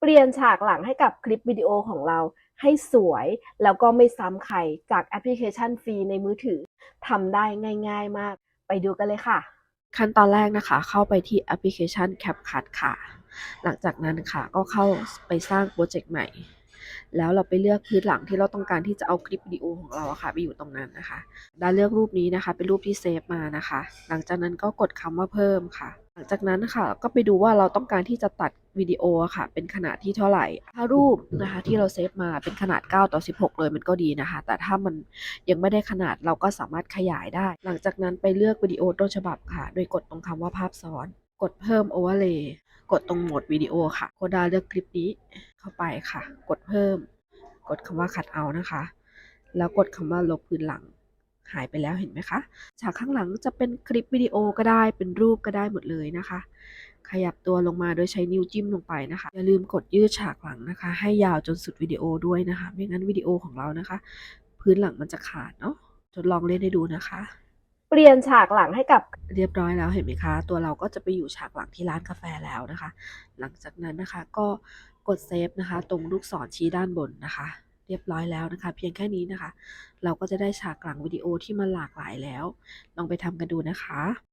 เปลี่ยนฉากหลังให้กับคลิปวิดีโอของเราให้สวยแล้วก็ไม่ซ้ำใครจากแอปพลิเคชันฟรีในมือถือทำได้ง่าย ๆมาก ไปดูกันเลยค่ะ ขั้นตอนแรกนะคะ เข้าไปที่แอปพลิเคชัน CapCut ค่ะ หลังจากนั้นค่ะก็เข้าไปสร้างโปรเจกต์ใหม่ แล้วเราไปเลือกพื้นหลังที่เราต้องการที่จะเอาคลิปวิดีโอของเราอะค่ะไปอยู่ตรงนั้นนะคะได้เลือกรูปนี้นะคะ เป็นรูปที่เซฟมานะคะ หลังจากนั้นก็กดคำว่าเพิ่มค่ะ หลังจากนั้นค่ะก็ไปดูว่าเราต้องการที่จะตัดวิดีโออะค่ะ เป็นขนาดที่เท่าไหร่ ถ้ารูปนะคะที่เราเซฟมาเป็นขนาด 9 ต่อ 16 เลยมันก็ดีนะคะ แต่ถ้ามันยังไม่ได้ขนาดเราก็สามารถขยายได้ หลังจากนั้นไปเลือกวิดีโอต้นฉบับค่ะ โดยกดตรงคำว่าภาพซ้อน กดเพิ่ม overlay กดตรงโหมดวิดีโอค่ะโคดาเลือกคลิปนี้เข้าไปค่ะ กดเพิ่ม กดคำว่า cut out นะคะ แล้วกดคำว่าลบพื้นหลังหายไปแล้วเห็นไหมคะฉากข้างหลังจะเป็นคลิปวิดีโอก็ได้เป็นรูปก็ได้หมดเลยนะคะ ขยับตัวลงมาโดยใช้นิ้วจิ้มลงไปนะคะ อย่าลืมกดยืดฉากหลังนะคะ ให้ยาวจนสุดวิดีโอด้วยนะคะ ไม่งั้นวิดีโอของเรานะคะ พื้นหลังมันจะขาดเนาะทดลองเล่นให้ดูนะคะ เปลี่ยนฉากหลังให้กับเรียบร้อยแล้วเห็นไหมคะ ตัวเราก็จะไปอยู่ฉากหลังที่ร้านกาแฟแล้วนะคะ หลังจากนั้นนะคะก็กดเซฟนะคะ ตรงลูกศรชี้ด้านบนนะคะ เรียบร้อยแล้วนะคะ เพียงแค่นี้นะคะ เราก็จะได้ฉากหลังวิดีโอที่มันหลากหลายแล้ว ลองไปทำกันดูนะคะ